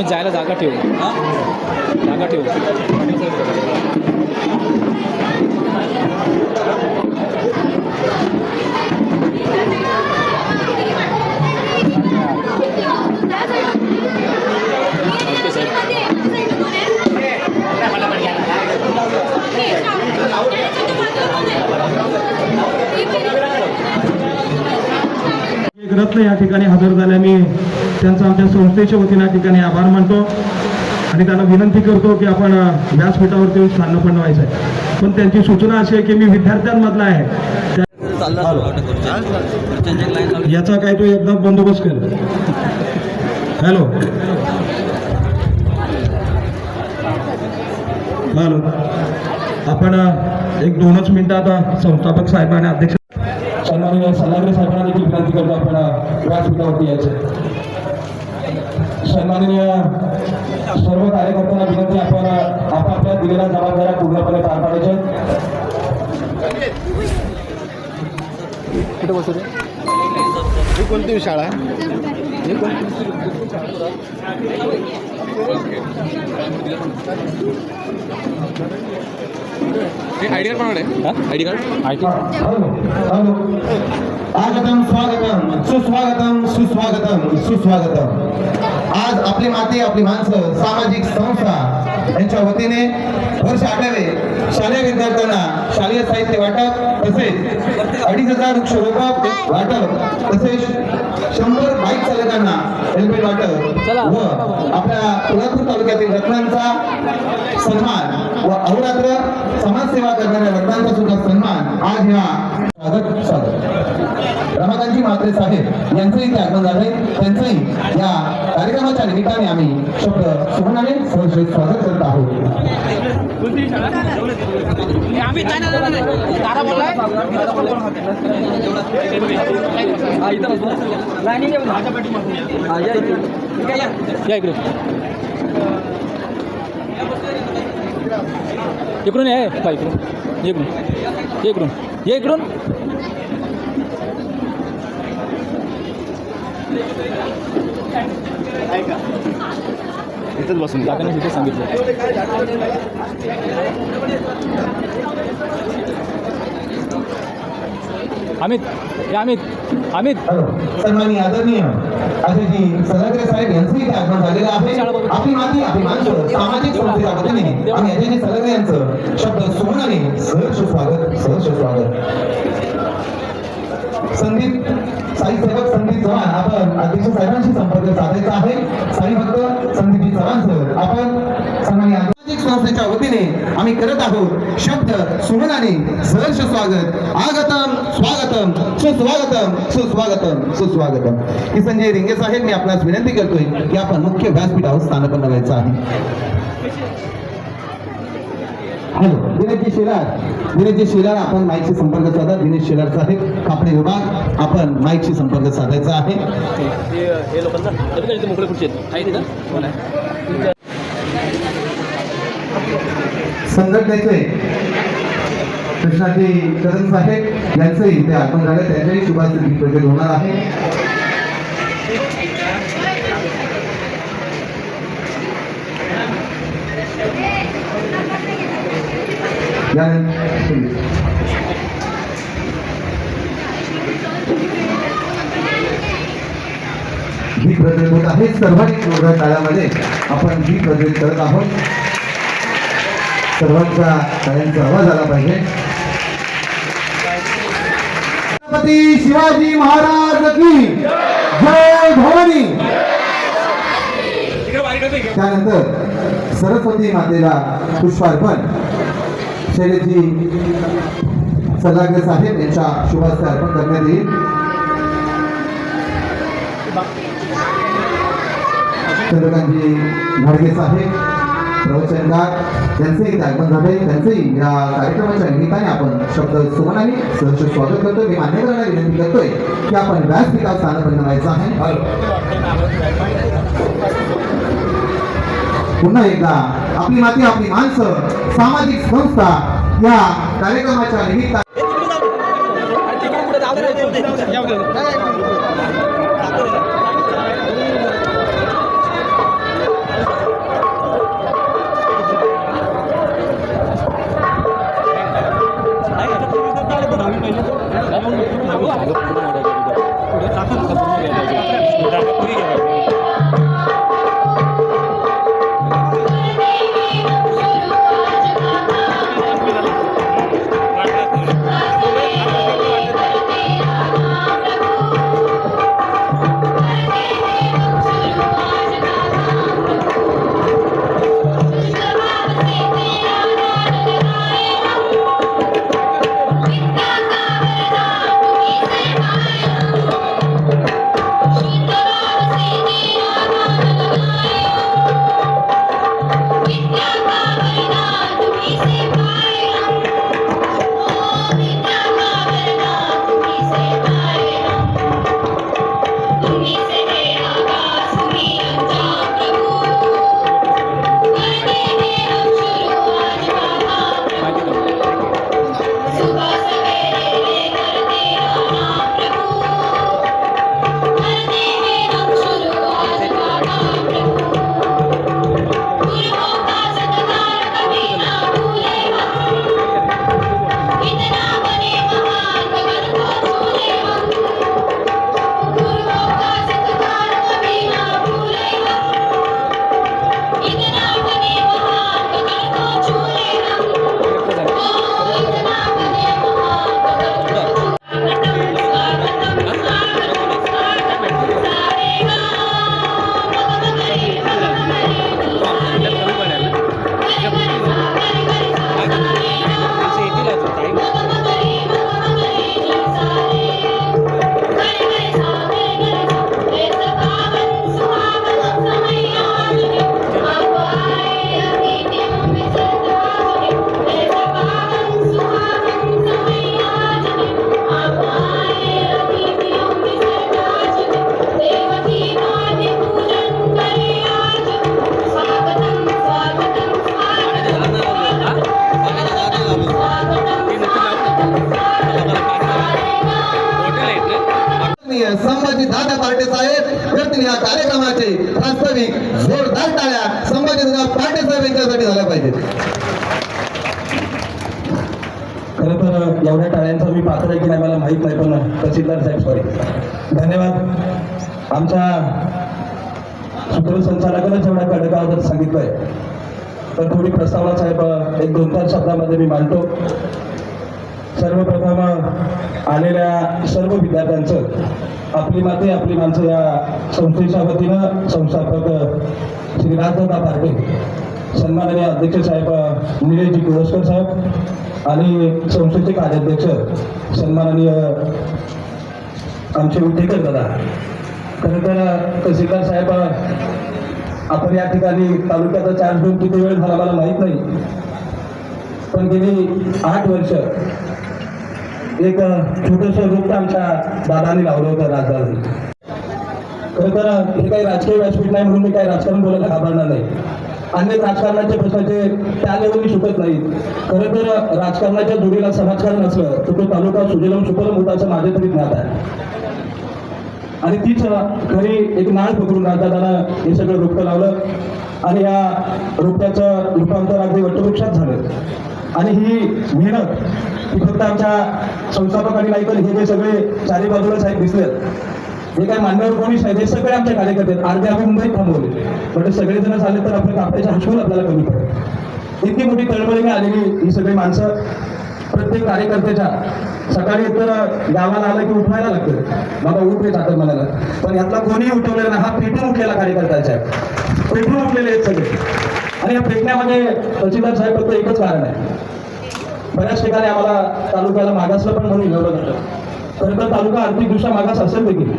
आम्ही जायला जागा ठेवू. जागा ठेवू. ओके साहेब या ठिकाणी हजर झाल्या मी त्यांचा आमच्या संस्थेच्या वतीने या ठिकाणी आभार मानतो. आणि त्यांना विनंती करतो की आपण अ, व्यासपीठावरती येऊन स्थान पण व्हायचं आहे. पण त्यांची सूचना अशी आहे की मी विद्यार्थ्यांमधला आहे. याचा काय तो एकदा बंदोबस्त कर हॅलो. हॅलो. आपण एक दोनच मिनिटं आता संस्थापक साहेब अध्यक्ष सन्माननीय सल्लागार साहेबांना देखील विनंती करतो आपण व्यासपीठावरती यायचं. सन्माननीय सर्व कार्यकर्त्यांना विनंती आपण आपापल्या दिलेल्या जबाबदाऱ्या पूर्णपणे पार पाडायच्या. ही कोणती शाळा? आहे आय डी कार्ड पण I D card? I T hello hello स्वागतम स्वागतम सुस्वागतम सुस्वागतम सुस्वागतम. आज आपली माती आपली माणसं सामाजिक संस्था यांच्या वतीने वर्ष आठवे शालेय विद्यार्थ्यांना शालेय साहित्य वाटप तसेच अडीच हजार वृक्षरोपक वाटप तसेच शंभर बाईक चालकांना हेल्मेट वाटप व आपल्या कोल्हापूर तालुक्यातील रत्नांचा सन्मान व अहोरात्र समाजसेवा करणाऱ्या रत्नांचा सुद्धा सन्मान. आज ह्या स्वागत स्वागत. रमाकांतजी म्हात्रे साहेब यांचंही इथे आगमन झालंय. त्यांचंही या कार्यक्रमाच्या निमित्ताने आम्ही शब्द सुमनाने स्वागत करत आहोत. आम्ही काय नाही तारा बोललाय? हा इथं बसू लाईनीने माझ्या पाठीमागून हा या इथे ठीक आहे या या इकडे इकडून ये बा इकडून ये इकडून ये इकडून ये इकडून इथंच बसून. जा. काकाने तिथे सांगितलं. अमित हे अमित अमित हॅलो. सन्माननीय आदरणीय अजयजी सदागरे साहेब यांचंही इथे आगमन झालेलं आहे. आपली माती आपली माणसं सामाजिक संस्थेच्या वतीने आम्ही अजयजी सदागरे यांचं शब्द सुमनाने सहर्ष स्वागत सहर्ष स्वागत. संदीप साई सेवक संदीप चव्हाण आपण अध्यक्ष साहेबांशी संपर्क साधायचा आहे. साई भक्त संदीप चव्हाण सर संस्थेच्या वतीने आम्ही करत आहोत शब्द सुमनाने सहर्ष स्वागत. आगतम स्वागतम सुस्वागतम सुस्वागतम सुस्वागतम. की संजय रिंगे साहेब मी आपणास विनंती करतोय की आपण मुख्य व्यासपीठावर स्थानपन्न व्हायचं आहे. हॅलो दिनेशजी शेलार. दिनेशजी शेलार आपण माईकशी संपर्क साधा. दिनेश शिलार साहेब कापडे विभाग. आपण माईकशी संपर्क साधायचा आहे. हे लोकांना कधी आहेत संघटनेचे कृष्णाजी कदम साहेब यांचंही ते आगमन झालं. त्यांच्याही शुभास्थिती प्रकट होणार आहे. ही प्रज्वलित होत आहे सर्वाधिक जोरदार काळामध्ये आपण ही प्रज्वलित करत आहोत. सर्वांचा काळ्यांचा आवाज आला पाहिजे. छत्रपती शिवाजी महाराज की जय भवानी. त्यानंतर सरस्वती मातेला पुष्पार्पण. शैलेजी सदागर साहेब यांच्या शुभास्ते अर्पण करण्यात येईल. चंद्रकांतजी घाडगे साहेब प्रवचनकार त्यांचेही इथे आगमन झाले त्यांचेही या कार्यक्रमाच्या निमित्ताने आपण शब्द सुमनाने सहर्ष स्वागत करतोय. मी मान्यवरांना विनंती करतोय की आपण व्यासपीठावर स्थानपन्न व्हायचं आहे. पुन्हा एकदा आपली माती आपली माणसं सामाजिक संस्था या कार्यक्रमाच्या निमित्ताने आहेत. तर तिने या कार्यक्रमाचे वास्तविक जोरदार टाळ्या संभाजी दादा साहेब यांच्यासाठी झाल्या पाहिजेत. खरं तर एवढ्या टाळ्यांचा मी पात्र आहे की नाही मला माहीत नाही पण तहसीलदार साहेब सॉरी धन्यवाद. आमच्या सूत्रसंचालकांनाच एवढ्या कडकाबद्दल सांगितलंय. तर थोडी प्रस्तावना साहेब एक दोन चार शब्दामध्ये मी मांडतो. सर्वप्रथम आलेल्या सर्व विद्यार्थ्यांचं आपली माते आपली माणसं या संस्थेच्या वतीनं संस्थापक श्री राजदादा पार्टे सन्माननीय अध्यक्ष साहेब निलेशजी कुळसकर साहेब आणि संस्थेचे कार्याध्यक्ष सन्माननीय आमचे उठेकर दादा. खरं तर तहसीलदार साहेब आपण या ठिकाणी तालुक्याचा चार्ज घेऊन किती वेळ झाला मला माहीत नाही. पण गेली आठ वर्ष एक छोटस वृत्त आमच्या दादाने लावलं होतं राजा खरं तर हे काही राजकीय व्यासपीठ नाही म्हणून मी काही राजकारण बोलायला घाबरणार नाही. अनेक राजकारणाचे प्रश्नाचे त्या लेवलनी सुटत नाहीत. खरं तर राजकारणाच्या जोडीला समाजकारण असलं तर तो तालुका सुजलम सुपलम होता असं माझे तरी ज्ञात आहे. आणि तीच खरी एक नाळ पकडून राजदादानं हे सगळं रोपटं लावलं. आणि या रोपट्याचं रूपांतर अगदी वटवृक्षात झालं. आणि ही मेहनत फक्त आमच्या संस्थापकांनी नाही तर हे जे सगळे चारी बाजूला साहेब दिसले हे काय मान्यवर कोणीच नाही हे सगळे आमचे कार्यकर्ते अर्धे आम्ही मुंबईत थांबवले. पण ते सगळेजण झाले तर आपल्या कापड्याच्या हसवून आपल्याला कमी पडेल. इतकी मोठी तळमळीने आलेली ही सगळी माणसं प्रत्येक कार्यकर्त्याच्या सकाळी तर गावाला आलं की उठवायला लागतं. बाबा उठ रे चाकर म्हणायला पण यातला कोणीही उठवलेला नाही. हा पेटून उठलेला कार्यकर्त्याचा आहे पेटून उठलेले आहेत सगळे. आणि या फेकण्यामध्ये तहसीलदार साहेब फक्त एकच कारण आहे. बऱ्याच ठिकाणी आम्हाला तालुक्याला मागासलं पण म्हणून ठेवलं जातं खरं तर तालुका आर्थिकदृष्ट्या मागास असेल देखील.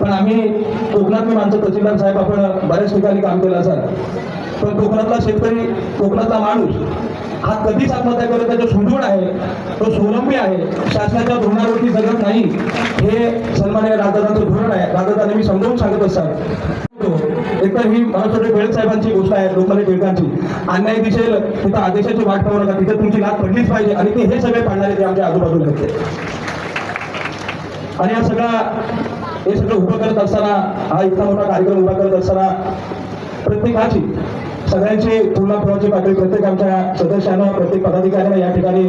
पण आम्ही कोकणातली माणसं तहसीलदार साहेब आपण बऱ्याच ठिकाणी काम केलं असाल. पण कोकणातला शेतकरी कोकणातला माणूस हा कधीच आत्महत्या करत त्याचं सुदृढ आहे तो स्वावलंबी आहे शासनाच्या धोरणावरती जगत नाही हे सन्मान्य राजदादांचं धोरण आहे. राजदादांनी मी समजावून सांगत असतात. एक तर ही मला वाटतं साहेबांची गोष्ट आहे लोकमान्य टिळकांची अन्याय दिसेल तिथं आदेशाची वाट पाहू नका तिथे तुमची लाट पडलीच पाहिजे. आणि ते हे सगळे पाडणारे ते आमच्या आजूबाजूला होते आणि हा सगळा हे सगळं उभं करत असताना हा इतका मोठा कार्यक्रम उभा करत असताना प्रत्येकाची सगळ्यांची पूर्णापुराची पातळी प्रत्येक आमच्या सदस्यानं प्रत्येक पदाधिकाऱ्यानं या ठिकाणी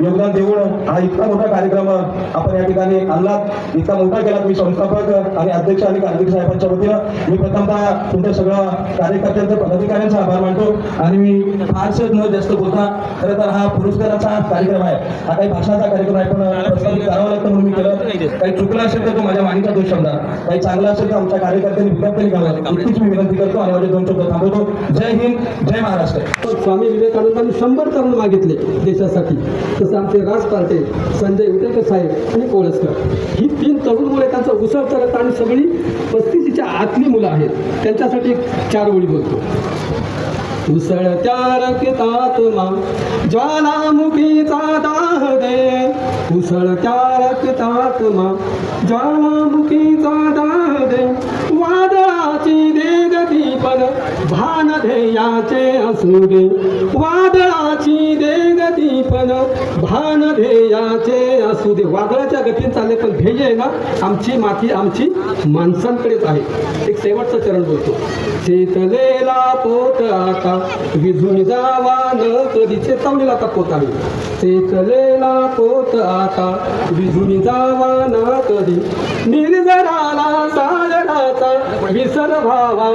योगदान देऊन हा इतका मोठा कार्यक्रम आपण या ठिकाणी आणला इतका मोठा केला मी संस्थापक आणि अध्यक्ष आणि कार्तिक साहेबांच्या वतीनं. मी प्रथमतः तुमच्या सगळं कार्यकर्त्यांचे पदाधिकाऱ्यांचा आभार मानतो. आणि मी फारसं न जास्त बोलता खरं तर हा पुरस्काराचा कार्यक्रम आहे. हा काही भाषणाचा कार्यक्रम आहे पण प्रस्थापित लागतं म्हणून मी केलं. काही चुकलं असेल तर तो माझ्या मानिका दोष समजा. काही चांगलं असेल तर आमच्या कार्यकर्त्यांनी विद्यार्थ्यांनी करावं इतकीच मी विनंती करतो आणि माझे दोन शब्द थांबवतो. जय हिंद. जय महाराष्ट्र. स्वामी विवेकानंदांनी शंभर तरुण मागितले देशासाठी. तसं आमचे राज पार्टे संजय उटेकर साहेब आणि कोळसकर. ही तीन तरुण मुले त्यांचा उसळ करत आणि सगळी पस्तीसीच्या आतली मुलं आहेत. त्यांच्यासाठी चार ओळी बोलतो. उसळत्या रक्तात मा ज्वालामुखीचा दाह दे. उसळत्या रक्तात मा ज्वालामुखीचा दाह दे. वादळाची दे गती पण भा याचे असुरे वादळाची दे गती पण भान ध्येयाचे असू दे वादळाच्या गतीने चालले पण ध्येय आहे ना आमची माती आमची माणसांकडेच आहे. एक शेवटचं चरण बोलतो. चेतलेला पोत आता विझून जावा न कधी चेतवलेला आता पोत आहे शेतलेला पोत आता विझून जावा न कधी निर्जराला विसर व्हावा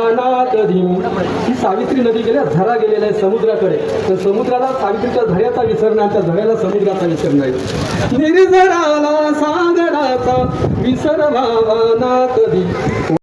ही सावित्री नदी गेल्या झरा गेलेल्या आहे समुद्राकडे. तर समुद्राला सावित्रीच्या झऱ्याचा विसर नाही त्या झऱ्याला समुद्राचा विसर नाही. निर्झराला सागराचा विसर व्हावा